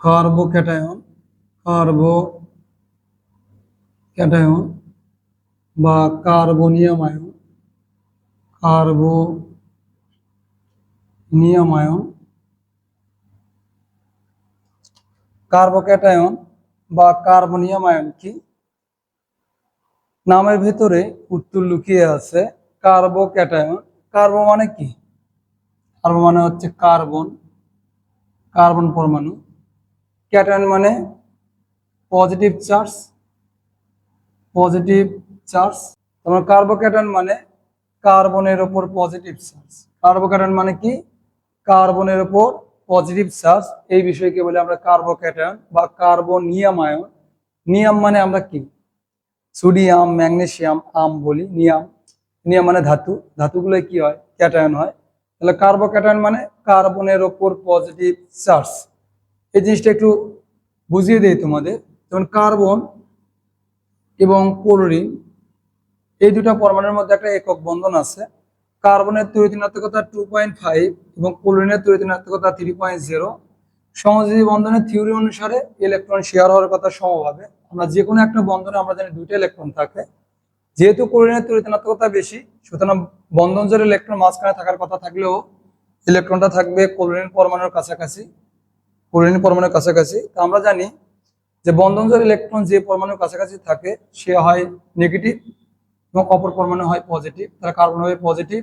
Carbocation carbocation বা carbonium ion carbonium ion carbocation বা carbonium ion কি? নামের ভেতরে উত্তর লুকিয়ে আছে কার্বোক্যাটায়ন। কার্বো মানে কি? কার্বো মানে হচ্ছে কার্বন কার্বন পরমাণু। ক্যাটায়ন মানে পজিটিভ চার্জ পজিটিভ চার্জ তোমার কার্বোক্যাটায়ন মানে কার্বনের ওপর পজিটিভ চার্জ কার্বোক্যাটায়ন মানে কি? কার্বনের ওপর পজিটিভ চার্জ এই বিষয়কে বলে আমরা কার্বোক্যাটায়ন বা কার্বনিয়াম আয়ন নিয়াম মানে আমরা কি? সোডিয়াম ম্যাগনেসিয়াম আম বলি, নিয়াম। নিয়াম মানে ধাতু। ধাতুগুলো কি হয়? ক্যাটায়ন হয়। তাহলে কার্বোক্যাটায়ন মানে কার্বনের ওপর পজিটিভ চার্জ এই জিনিসটা একটু বুঝিয়ে দেই তোমাদের। যেমন কার্বন এবং ক্লোরিন, এই দুটো পরমাণুর মধ্যে একটা একক বন্ধন আছে। কার্বনের তরিতিনাত্মকতা টু পয়েন্ট ফাইভ এবং ক্লোরিনের তরিতিনাত্মকতা থ্রি পয়েন্ট জিরো সমযোজী বন্ধনের থিওরি অনুসারে ইলেকট্রন শেয়ার হওয়ার কথা সমভাবে আমরা যে কোনো একটা বন্ধনে আমরা জানি দুইটা ইলেকট্রন থাকে। যেহেতু ক্লোরিনের তরিতিনাত্মকতা বেশি, সুতরাং বন্ধন জোর ইলেকট্রন মাঝখানে থাকার কথা থাকলেও ইলেকট্রনটা থাকবে ক্লোরিন পরমাণুর কাছাকাছি। ক্লোরিন পরমাণুর কাছাকাছি। তা আমরা জানি যে বন্ধনজোর ইলেকট্রন যে পরমাণুর কাছাকাছি থাকে, সে হয় নেগেটিভ এবং অপর পরমাণু হয় পজিটিভ তাহলে কার্বন হবে পজিটিভ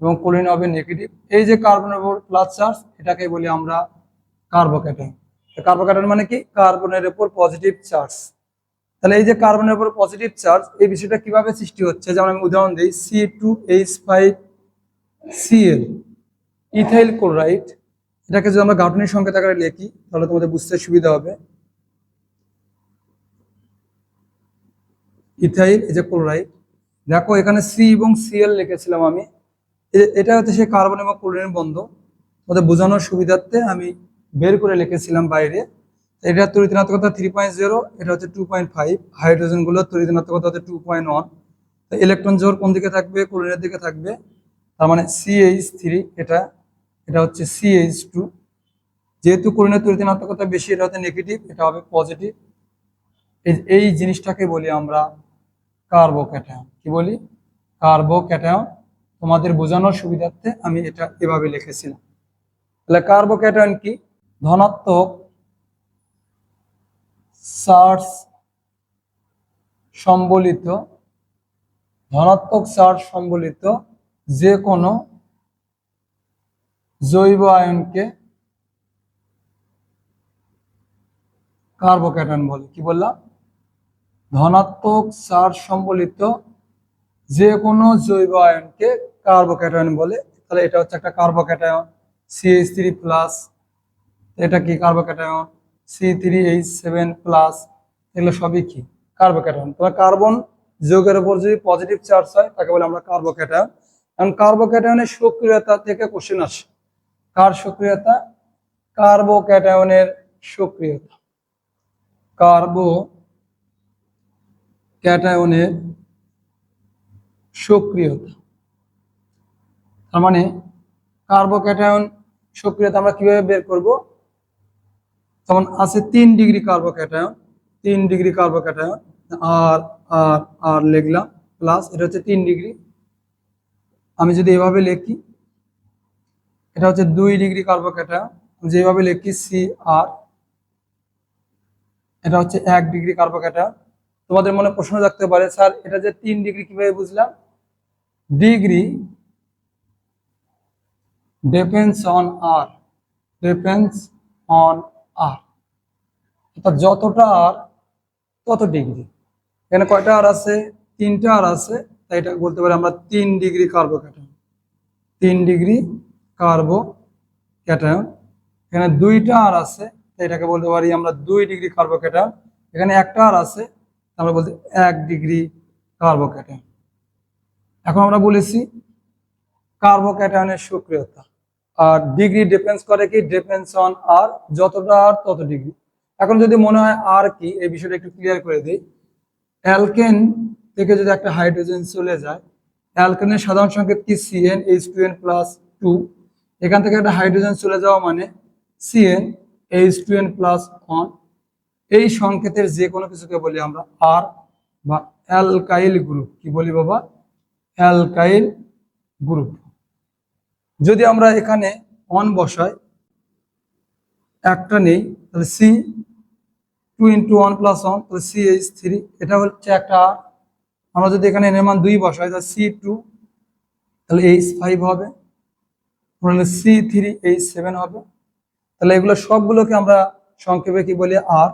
এবং ক্লোরিন হবে নেগেটিভ এই যে কার্বনের উপর প্লাস চার্জ এটাকে বলি আমরা কার্বোক্যাটায়ন কার্বোক্যাটায়ন মানে কি? কার্বনের উপর পজিটিভ চার্জ তাহলে এই যে কার্বনের উপর পজিটিভ চার্জ এই বিষয়টা কীভাবে সৃষ্টি হচ্ছে? যেমন আমি উদাহরণ দিই C two H five C L ethyl chloride এটাকে যদি আমরা গাঠনিক সংকেত আকারে লিখি, তাহলে তোমাদের বুঝতে সুবিধা হবে। ইথাইল এই যে ক্লোরাইড দেখো, এখানে সি এবং সিএল লিখেছিলাম আমি। এটা হচ্ছে সেই কার্বন এবং ক্লোরিন বন্ধ। তোমাদের বোঝানোর সুবিধার্থে আমি বের করে লিখেছিলাম বাইরে। এটা তরিতনাত্মকতা থ্রি পয়েন্ট জিরো এটা হচ্ছে টু পয়েন্ট ফাইভ হাইড্রোজেনগুলো তরিতনাত্মকতা হচ্ছে টু পয়েন্ট ওয়ান ইলেকট্রন জোর কোন দিকে থাকবে? ক্লোরিনের দিকে থাকবে। তার মানে সিএইচ থ্রি এটা এটা হচ্ছে সিএইচ টু যেহেতু ক্লোরিনের তরিতনাত্মকতা বেশি, এটা হচ্ছে নেগেটিভ এটা হবে পজিটিভ এই জিনিসটাকে বলি আমরা কার্বোক্যাটায়ন কি বলি? কার্বো ক্যাটায়ন তোমাদের বোঝানোর সুবিধার্থে আমি এটা এভাবে লিখেছিলাম। তাহলে কার্বো ক্যাটায়ন কি? ধনাত্মক চার্জ সম্বলিত, ধনাত্মক চার্জ সম্বলিত যে কোনো জৈব আয়নকে কার্বোক্যাটায়ন বলে। কি বললাম? ধনাত্মক চার্জ সম্বলিত যে কোনো জৈব আয়নকে কার্বোক্যাটায়ন বলে। তাহলে এটা হচ্ছে একটা কার্বোক্যাটায়ন সিএইচ থ্রি প্লাস, এটা কি carbocation C three H seven plus, এগুলো সবই কি? কার্বোক্যাটায়ন তোমার কার্বন যৌগের উপর যদি পজিটিভ চার্জ হয়, তাকে বলে আমরা কার্বোক্যাটায়ন কারণ কার্বোক্যাটায়নের সক্রিয়তা থেকে কোশ্চেন আসে। কার সক্রিয়তা? কার্বোক্যাটায়নের সক্রিয়তা। কার্বো ক্যাটায়নের সক্রিয়তা। তার মানে কার্বোক্যাটায়ন সক্রিয়তা আমরা কীভাবে বের করব? যেমন আছে তিন ডিগ্রি কার্বোক্যাটায়ন, তিন degree carbocation, R R R লিখলাম, প্লাস এটা হচ্ছে তিন ডিগ্রি। আমি যদি এভাবে লিখি এটা হচ্ছে দুই ডিগ্রি কার্বোক্যাটায়ন যেভাবে লিখি সি আর এটা হচ্ছে এক ডিগ্রি কার্বোক্যাটায়ন তোমাদের মনে প্রশ্ন থাকতে পারে, স্যার, এটা যে তিন ডিগ্রি কীভাবে বুঝলাম? Degree depends on R depends on R অর্থাৎ যতটা আর তত ডিগ্রি। এখানে কয়টা আর আছে? তিনটা আর আছে, তাই এটা বলতে পারি আমরা তিন ডিগ্রি কার্বোক্যাটায়ন তিন ডিগ্রি কার্বো, ক্যাটায়ন। এখানে দুইটা আর আছে এটাকে বলতে পারি আমরা দুই ডিগ্রি কার্বোক্যাটায়ন এখানে একটা আর আছে আমরা বলতে এক ডিগ্রি কার্বোক্যাটায়ন এখন আমরা বলেছি কার্বোক্যাটায়নের সক্রিয়তা। আর ডিগ্রি ডিপেন্ডস করে কি? ডিপেন্ডস অন আর, যতটা আর তত ডিগ্রি। এখন যদি মনে হয় আর কি, এই বিষয়টা একটু ক্লিয়ার করে দিই। অ্যালকেন থেকে যদি একটা হাইড্রোজেন চলে যায়, অ্যালকেনের সাধারণ সংকেত কি? C N H two N plus two এখান থেকে একটা হাইড্রোজেন চলে যাওয়া মানে C N H two N plus one এই সংকেতের যে কোনো কিছুকে বলি আমরা আর বা অ্যালকাইল গ্রুপ কি বলি বাবা? অ্যালকাইল গ্রুপ যদি আমরা এখানে অন বসাই, একটা নেই, তাহলে C two into one plus one তাহলে সি এইচ থ্রি এটা হচ্ছে একটা আর আমরা যদি এখানে এনের মান দুই বসাই, তাহলে সি টু তাহলে এইচ ফাইভ হবে। সি থ্রি এইচ সেভেন হবে। তাহলে এগুলো সবগুলোকে আমরা সংক্ষেপে কি বলি? আর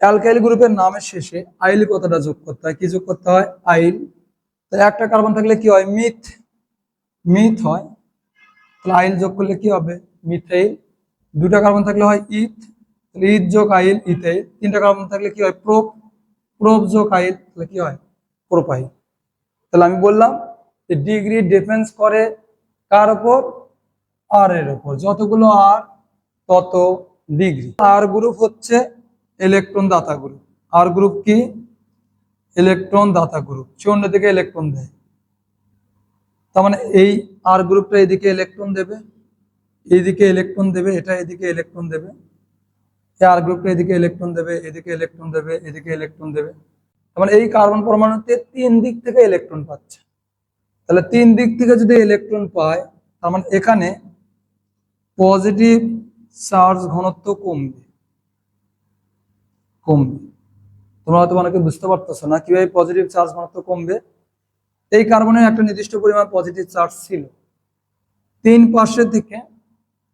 অ্যালকাইল গ্রুপের নামের শেষে আইল কথাটা যোগ করতে হয়? কি যোগ করতে হয়? আইল তাহলে একটা কার্বন থাকলে কি হয়? মিথ মিথ হয়। তাহলে আইল যোগ করলে কি হবে? মিথাইল দুটা কার্বন থাকলে হয় ইথ তাহলে ইথ যোগ আইল ইথাইল তিনটা কার্বন থাকলে কি হয়? প্রোপ প্রোপ যোগ আইল তাহলে কি হয়? প্রোপাইল তাহলে আমি বললাম যে ডিগ্রি ডিফেন্স করে কার ওপর আর এর ওপর যতগুলো আর তত ডিগ্রি আর গ্রুপ হচ্ছে ইলেকট্রন দাতা গ্রুপ আর গ্রুপ কি? ইলেকট্রন দাতা গ্রুপ চূর্ণ দিকে ইলেকট্রন দেয়। তার মানে এই আর গ্রুপটা এদিকে ইলেকট্রন দেবে, এইদিকে ইলেকট্রন দেবে, এটা এদিকে ইলেকট্রন দেবে। আর গ্রুপটা এদিকে ইলেকট্রন দেবে এদিকে ইলেকট্রন দেবে এদিকে ইলেকট্রন দেবে। তার মানে এই কার্বন পরমাণুতে তিন দিক থেকে ইলেকট্রন পাচ্ছে। তাহলে তিন দিক থেকে যদি ইলেকট্রন পায়, তার মানে এখানে পজিটিভ চার্জ ঘনত্ব কমবে। কমবে। তোমরা হয়তো অনেকে বুঝতে পারতেছো না কীভাবে পজিটিভ চার্জ ঘনত্ব কমবে। এই কার্বনে একটা নির্দিষ্ট পরিমাণ পজিটিভ চার্জ ছিল। তিন পার্শ্বের থেকে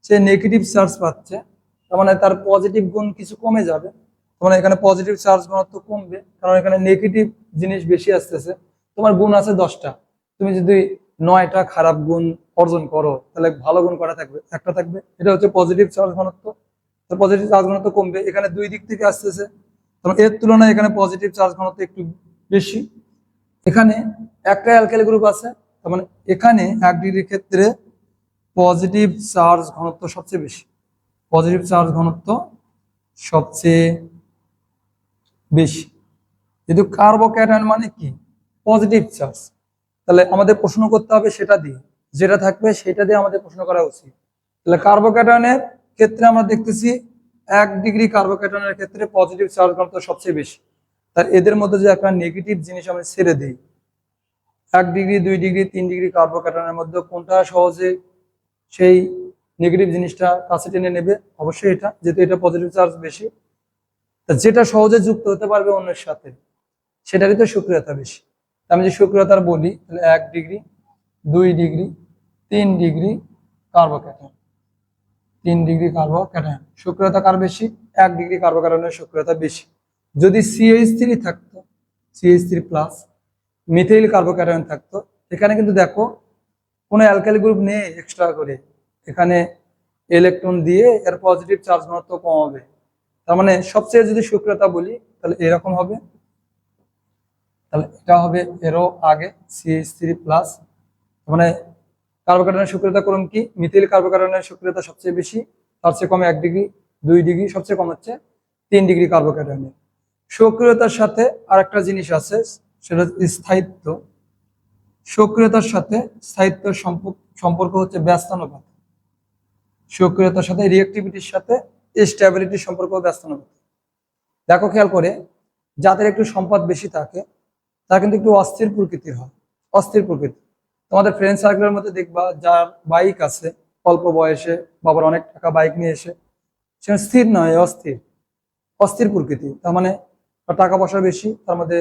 সে নেগেটিভ চার্জ পাচ্ছে, তার মানে তার পজিটিভ গুণ কিছু কমে যাবে। তার মানে এখানে পজিটিভ চার্জ ঘনত্ব কমবে, কারণ এখানে নেগেটিভ জিনিস বেশি আসতেছে। তোমার গুণ আছে দশটা। তুমি যদি নয়টা খারাপ গুণ অর্জন করো, তাহলে ভালো গুণ করা থাকবে? একটা থাকবে। এটা হচ্ছে পজিটিভ চার্জ ঘনত্ব। তো পজিটিভ চার্জ ঘনত্ব কমবে। এখানে দুই দিক থেকে আসতেছে। তখন এর তুলনায় এখানে পজিটিভ চার্জ ঘনত্ব একটু বেশি। এখানে একটা অ্যালকাইল গ্রুপ আছে। তার মানে এখানে এক ডিগ্রির ক্ষেত্রে পজিটিভ চার্জ ঘনত্ব সবচেয়ে বেশি। পজিটিভ চার্জ ঘনত্ব সবচেয়ে বেশি। কিন্তু কার্বোক্যাটায়ন মানে কি? পজিটিভ চার্জ তাহলে আমাদের প্রশ্ন করতে হবে সেটা দিয়ে। যেটা থাকবে সেটা দিয়ে আমাদের প্রশ্ন করা উচিত। তাহলে কার্বোক্যাটায়নের ক্ষেত্রে আমরা দেখতেছি এক ডিগ্রি কার্বোক্যাটায়নের ক্ষেত্রে পজিটিভ চার্জ ঘনত্ব সবচেয়ে বেশি। তার এদের মধ্যে যে একটা নেগেটিভ জিনিস আমি ছেড়ে দিই, এক ডিগ্রি দুই ডিগ্রি তিন ডিগ্রি কার্বোক্যাটায়নের মধ্যে কোনটা সহজে সেই নেগেটিভ জিনিসটা কাছে টেনে নেবে? অবশ্যই এটা, যেহেতু এটা পজিটিভ চার্জ বেশি। যেটা সহজে যুক্ত হতে পারবে অন্যের সাথে, সেটারই তো সক্রিয়তা বেশি। আমি যে শুক্রতার বলি, তাহলে এক ডিগ্রি, দুই ডিগ্রি, তিন ডিগ্রি কার্বোক্যাটায়ন তিন ডিগ্রি কার্বোক্যাটায়ন শুক্রতা কার বেশি? এক ডিগ্রি কার্বোক্যাটায়নের সক্রিয়তা বেশি। যদি সিএইচ থ্রি থাকতো C H three plus methyl carbocation থাকতো, এখানে কিন্তু দেখো, কোনো অ্যালকাইল গ্রুপ নেই এক্সট্রা করে। এখানে ইলেকট্রন দিয়ে এর পজিটিভ চার্জ ঘনত্ব কমাবে। তার মানে সবচেয়ে যদি শুক্রতা বলি, তাহলে এরকম হবে। তাহলে এটা হবে এরও আগে সিএইচ থ্রি প্লাস মানে কার্বোকার্বনের সক্রিয়তা ক্রম কি? মিথিল কার্বোকার্বনের সক্রিয়তা সবচেয়ে বেশি, তার চেয়ে কম এক ডিগ্রি, দুই ডিগ্রি, সবচেয়ে কম হচ্ছে তিন ডিগ্রি কার্বোকার্বনের সক্রিয়তার সাথে আরেকটা জিনিস আছে, সেটা স্থায়িত্ব। সক্রিয়তার সাথে স্থায়িত্বের সম্পর্ক হচ্ছে ব্যস্তানুপাত। সক্রিয়তার সাথে রিয়েক্টিভিটির সাথে স্টেবিলিটির সম্পর্ক ব্যস্তানুপাত। দেখো খেয়াল করে, যাদের একটু সম্পদ বেশি থাকে তারা কিন্তু একটু অস্থির প্রকৃতির হয়, অস্থির প্রকৃতি। তোমাদের ফ্রেন্ড সার্কেলের মধ্যে দেখবা যার বাইক আছে, অল্প বয়সে, বাবার অনেক টাকা বাইক নিয়ে এসে, সে স্থির নয়, অস্থির। অস্থির প্রকৃতি, তার মানে টাকা পয়সা বেশি, তার মধ্যে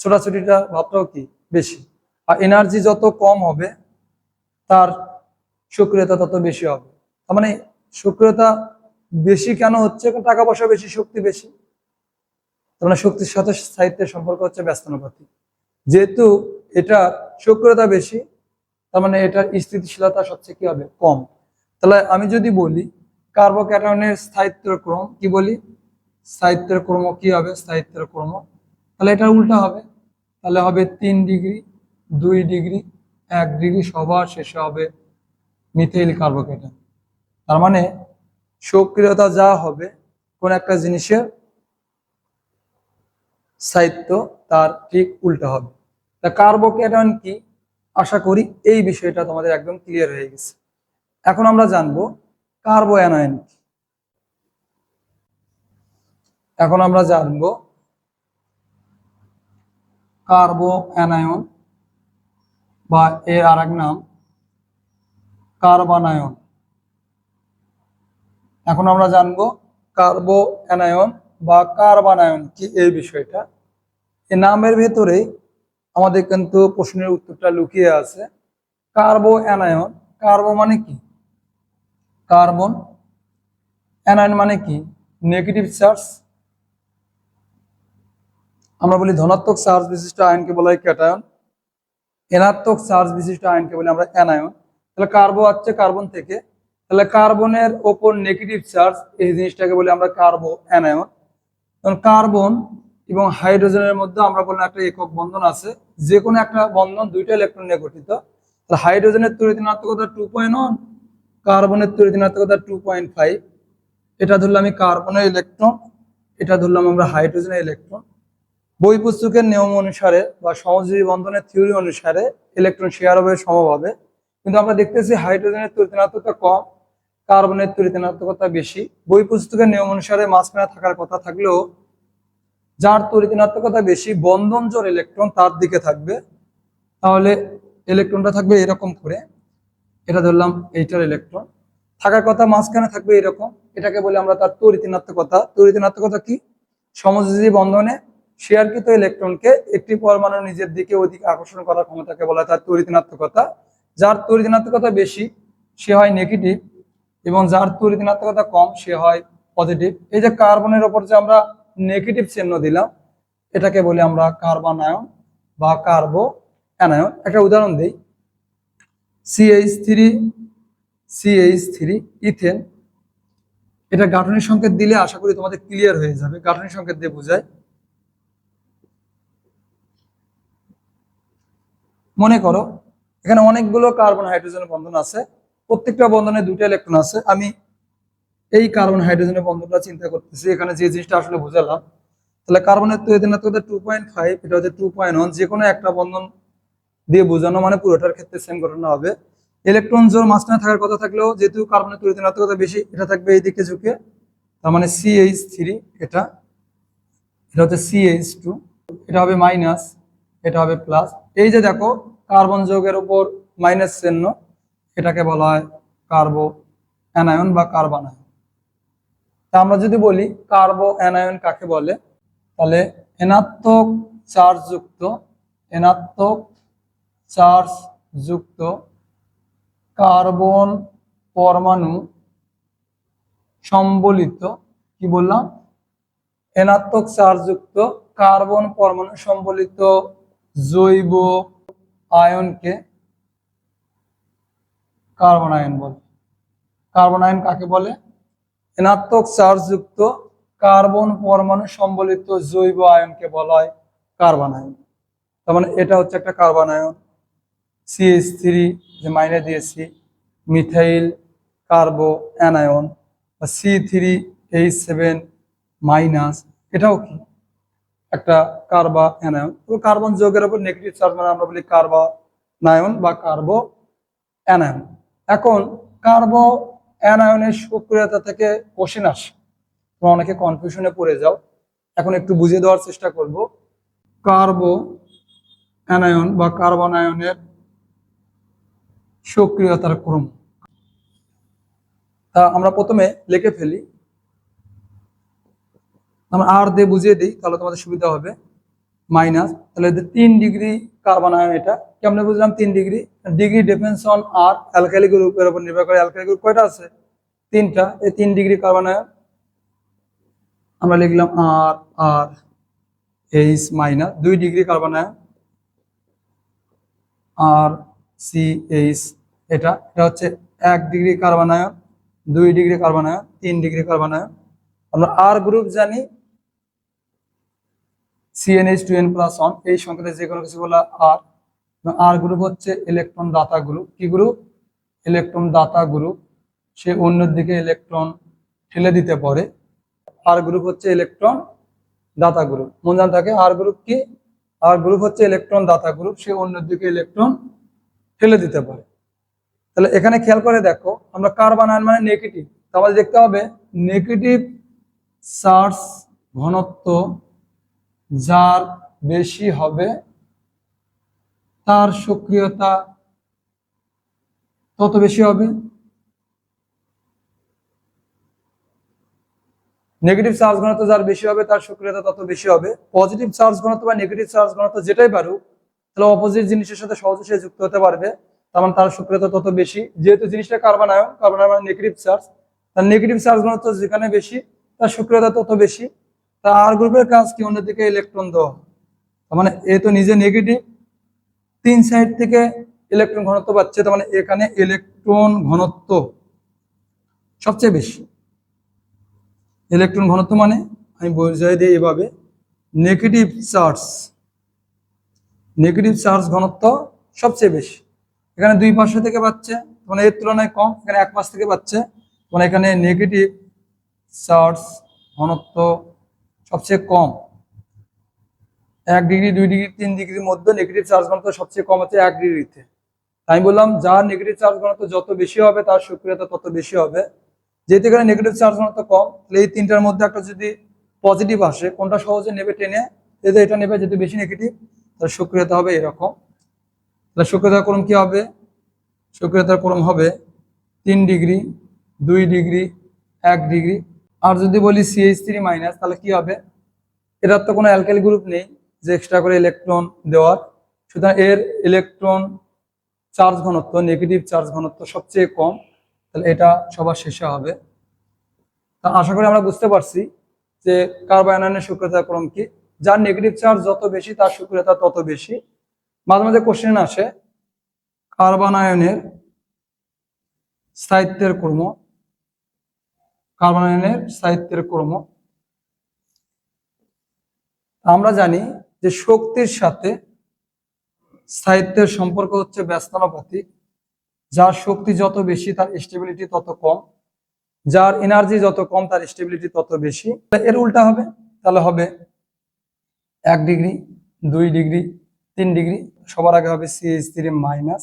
ছোটাছুটিটা ভাবটাও কি? বেশি। আর এনার্জি যত কম হবে, তার সক্রিয়তা তত বেশি হবে। তার মানে সক্রিয়তা বেশি কেন হচ্ছে? টাকা পয়সা বেশি, শক্তি বেশি। তার মানে শক্তির সাথে সাহিত্যের সম্পর্ক হচ্ছে ব্যস্তানুপাতিক। যেহেতু এটা সক্রিয়তা বেশি, তার মানে এটার স্থিতিশীলতা সবচেয়ে কি হবে? কম। তাহলে আমি যদি বলি কার্বোক্যাটায়নের স্থায়িত্বের ক্রম কি বলি? স্থায়িত্বের ক্রম কি হবে? স্থায়িত্বের ক্রম তাহলে এটা উল্টা হবে। তাহলে হবে তিন ডিগ্রি, দুই ডিগ্রি, এক ডিগ্রি সবার শেষে হবে মিথেইল কার্বোক্যাটায়ন তার মানে সক্রিয়তা যা হবে কোন একটা জিনিসের সাহিত্য তার ঠিক উল্টো হবে। তা কার্বোক্যাটন কি? আশা করি এই বিষয়টা তোমাদের একদম ক্লিয়ার হয়ে গেছে। এখন আমরা জানব কার্বো অ্যানায়ন কি। এখন আমরা জানব কার্বো অ্যানায়ন বা এর আর এক নাম কার্বানায়ন। এখন আমরা জানব কার্বো অ্যানায়ন বা কার্বানায়ন কি এই বিষয়টা, এই নামের ভেতরেই আমাদের কিন্তু প্রশ্নের উত্তরটা লুকিয়ে আছে। কার্বো অ্যানায়ন কার্বো মানে কি? কার্বন অ্যানায়ন মানে কি? Negative charge. আমরা বলি ধনাত্মক চার্জ বিশিষ্ট আয়নকে বলা হয় ক্যাটায়ন। ঋণাত্মক চার্জ বিশিষ্ট আয়নকে বলি আমরা অ্যানায়ন। তাহলে কার্বো আসছে কার্বন থেকে। তাহলে কার্বনের ওপর নেগেটিভ চার্জ, এই জিনিসটাকে বলি আমরা কার্বো অ্যানায়ন। কার্বন এবং হাইড্রোজেনের মধ্যে আমরা বললাম একটা একক বন্ধন আছে। যে কোনো একটা বন্ধন দুইটা ইলেকট্রন নিয়ে গঠিত। তাহলে হাইড্রোজেনের তড়িৎ ঋণাত্মকতা টু পয়েন্ট কার্বনের তড়িৎ টু পয়েন্ট ফাইভ এটা ধরলাম আমি কার্বনের ইলেকট্রন, এটা ধরলাম আমরা হাইড্রোজেনের ইলেকট্রন। বই পুস্তকের নিয়ম অনুসারে বা সহজীবী বন্ধনের থিওরি অনুসারে ইলেকট্রন শেয়ার হবে, সমভাবে। কিন্তু আমরা দেখতেছি হাইড্রোজেনের তড়িৎ কম কার্বনের তড়িৎ ঋণাত্মকতা বেশি। বই পুস্তকের নিয়ম অনুসারে মাঝখানে থাকার কথা থাকলেও যার তড়িৎ ঋণাত্মকতা বেশি, বন্ধন জোর ইলেকট্রন তার দিকে থাকবে। তাহলে ইলেকট্রনটা থাকবে এরকম করে। এটা ধরলাম এইটার ইলেকট্রন থাকার কথা মাঝখানে থাকবে এরকম। এটাকে বলে আমরা তার তড়িৎ ঋণাত্মকতা কি? সমযোজী বন্ধনে শেয়ারকৃত ইলেকট্রনকে একটি পরমাণু নিজের দিকে অধিক আকর্ষণ করার ক্ষমতাকে বলা হয় তার তড়িৎ ঋণাত্মকতা যার তড়িৎ ঋণাত্মকতা বেশি, সে হয় নেগেটিভ এবং যার তড়িৎ ঋণাত্মকতা কম, সে হয় পজিটিভ এই যে কার্বনের ওপর যে আমরা নেগেটিভ চিহ্ন দিলাম, এটাকে বলি আমরা কার্বানায়ন বা কার্বো অ্যানায়ন একটা উদাহরণ দিই। C H three C H three ethane. এটা গাঠনিক সংকেত দিলে আশা করি তোমাদের ক্লিয়ার হয়ে যাবে। গাঠনিক সংকেত দিয়ে বোঝায়। মনে করো, এখানে অনেকগুলো কার্বন হাইড্রোজেনের বন্ধন আছে। প্রত্যেকটা বন্ধনে দুটো ইলেকট্রন আছে। আমি এই কার্বন হাইড্রোজেনের বন্ধনটা চিন্তা করতেছি। এখানে যে জিনিসটা আসলে বোঝালাম, তাহলে কার্বনের তো এদিন টু পয়েন্ট ফাইভ এটা হচ্ছে টু পয়েন্ট ওয়ান যে কোনো একটা বন্ধন দিয়ে বোঝানো মানে পুরোটার ক্ষেত্রে সেম ঘটনা হবে। ইলেকট্রন জোর মাঝখানে থাকার কথা থাকলেও যেহেতু কার্বনের তড়িৎ ঋণাত্মকতা বেশি, এটা থাকবে এই দিকে ঝুঁকে। তার মানে সিএইচ থ্রি এটা এটা হচ্ছে সিএইচ টু এটা হবে মাইনাস এটা হবে প্লাস এই যে দেখো কার্বন যৌগের উপর মাইনাস চিহ্ন এটাকে বলা হয় কার্বো অ্যানায়ন বা কার্বানায়ন। তা আমরা যদি বলি কার্বো অ্যানায়ন কাকে বলে, তাহলে ঋণাত্মক চার্জ যুক্ত, ঋণাত্মক চার্জ যুক্ত কার্বন পরমাণু সম্বলিত, কি বললাম? ঋণাত্মক চার্জযুক্ত কার্বন পরমাণু সম্বলিত জৈব আয়নকে কার্বন আয়ন বলে। কার্বন আয়ন কাকে বলে? ঋণাত্মক চার্জযুক্ত কার্বন পরমাণু সম্বলিত জৈব আয়নকে বলা হয় কার্বন আয়ন তার মানে এটা হচ্ছে একটা কার্বন আয়ন সিএইচ থ্রি যে মাইনে দিয়েছি, মিথাইল, কার্বো, অ্যানায়ন বা C three H seven minus এটাও কি? একটা কার্বা অ্যানায়ন। কার্বন যৌগের উপর নেগেটিভ চার্জ মানে আমরা বলি কার্বা নায়ন বা কার্বো অ্যানায়ন। এখন কার্বো অ্যানায়নের সক্রিয়তা থেকে কোশ্চেন আসে। তোমরা অনেকে কনফিউশনে পড়ে যাও। এখন একটু বুঝিয়ে দেওয়ার চেষ্টা করব। কার্বো অ্যানায়ন বা কার্বন আয়নের সক্রিয়তার ক্রম। তা আমরা প্রথমে লিখে ফেলি। আমরা আর দিয়ে বুঝিয়ে দিই, তাহলে তোমাদের সুবিধা হবে। মাইনাস তাহলে তিন ডিগ্রি কার্বন আয়ন এটা, কেমনে বুঝলাম তিন degree degree depends on R alkali গ্রুপের উপর নির্ভর করে অ্যালকালি গ্রুপ কয়টা আছে? তিনটা, এই তিন ডিগ্রি কার্বন আয়ন আমরা লিখলাম আর আর এইচ মাইনাস দুই degree carbon ion R C H এটা এটা হচ্ছে এক ডিগ্রি কার্বন আয়ন দুই ডিগ্রি কার্বন আয়ন তিন ডিগ্রি কার্বন আয়ন আমরা আর গ্রুপ জানি C N H two N plus one এই সংখ্যাতে যে কোনো কিছু বলা আর আর গ্রুপ হচ্ছে ইলেকট্রন দাতা গ্রুপ কি গ্রুপ ইলেকট্রন দাতা গ্রুপ সে অন্যের দিকে ইলেকট্রন ঠেলে দিতে পারে। আর গ্রুপ হচ্ছে ইলেকট্রন দাতা গ্রুপ মন থাকে আর গ্রুপ কি? আর গ্রুপ হচ্ছে ইলেকট্রন দাতা গ্রুপ সে অন্যের দিকে ইলেকট্রন ঠেলে দিতে পারে। তাহলে এখানে খেয়াল করে দেখো, আমরা কার্বন আয়ন মানে নেগেটিভ আমাদের দেখতে হবে নেগেটিভ চার্জ ঘনত্ব যার বেশি হবে, তার সক্রিয়তা তত বেশি হবে। নেগেটিভ চার্জ ঘনত্ব যার বেশি হবে, তার সক্রিয়তা তত বেশি হবে। পজিটিভ চার্জ ঘনত্ব বা নেগেটিভ চার্জ ঘনত্ব যেটাই পারুক তাহলে অপোজিট জিনিসের সাথে সহজে সে যুক্ত হতে পারবে। তার মানে তার সক্রিয়তা তত বেশি। যেহেতু জিনিসটা carbon ion carbon ion negative charge তার নেগেটিভ চার্জ ঘনত্ব যেখানে বেশি, তার সক্রিয়তা তত বেশি। তা আর গ্রুপের কাজ কি? অন্যদিকে ইলেকট্রন দেওয়া মানে এ তো নিজে নেগেটিভ তিন সাইড থেকে ইলেকট্রন ঘনত্ব পাচ্ছে, তার মানে এখানে ইলেকট্রন ঘনত্ব সবচেয়ে বেশি। ইলেকট্রন ঘনত্ব মানে আমি বোঝাই দিই এভাবে নেগেটিভ চার্জ নেগেটিভ চার্জ ঘনত্ব সবচেয়ে বেশি। এখানে দুই পাশে থেকে পাচ্ছে মানে এর তুলনায় কম, এখানে এক পাশ থেকে পাচ্ছে মানে এখানে নেগেটিভ চার্জ ঘনত্ব সবচেয়ে কম। এক ডিগ্রি, দুই ডিগ্রি, তিন ডিগ্রির মধ্যে নেগেটিভ চার্জ ঘনত্ব সবচেয়ে কম হচ্ছে এক ডিগ্রিতে। আমি বললাম যার নেগেটিভ চার্জ ঘনত্ব যত বেশি হবে, তার সক্রিয়তা তত বেশি হবে। যেহেতু এখানে নেগেটিভ চার্জ ঘনত্ব কম এই তিনটার মধ্যে একটা যদি পজিটিভ আসে, কোনটা সহজে নেবে টেনে? যদি এটা নেবে যদি বেশি নেগেটিভ তাহলে সক্রিয়তা হবে এরকম। তাহলে সক্রিয়তার ক্রম কি হবে? সক্রিয়তার ক্রম হবে তিন ডিগ্রি, দুই ডিগ্রি, এক ডিগ্রি আর যদি বলি সিএইচ থ্রি মাইনাস তাহলে কি হবে? এটার তো কোনো অ্যালকাইল গ্রুপ নেই, যে এক্সট্রা করে ইলেকট্রন দেওয়ার। সুতরাং এর ইলেকট্রন চার্জ ঘনত্ব নেগেটিভ চার্জ ঘনত্ব সবচেয়ে কম। তাহলে এটা সবার শেষে হবে। তা আশা করি আমরা বুঝতে পারছি যে কার্বায়নের সক্রিয়তার ক্রম কি। যার নেগেটিভ চার্জ যত বেশি, তার সক্রিয়তা তত বেশি। মাঝে মাঝে কোশ্চেন আসে কার্বন আয়নের স্থায়িত্বের ক্রম কার্বন আয়নের স্থায়িত্বের ক্রম আমরা জানি যে শক্তির সাথে স্থায়িত্বের সম্পর্ক হচ্ছে ব্যস্তানুপাতিক যার শক্তি যত বেশি, তার স্টেবিলিটি তত কম। যার এনার্জি যত কম, তার স্টেবিলিটি তত বেশি। এর উল্টা হবে? তাহলে হবে এক ডিগ্রি দুই ডিগ্রি তিন ডিগ্রি সবার আগে হবে সিএইচ থ্রি মাইনাস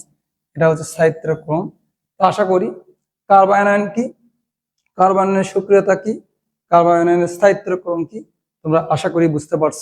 এটা হচ্ছে সাহিত্যের ক্রম। আশা করি কার্বায়নায়ন কি কার্বায়নের সক্রিয়তা কি? কার্বন আয়নের স্থায়িত্বকরণ কি? তোমরা আশা করি বুঝতে পারছ।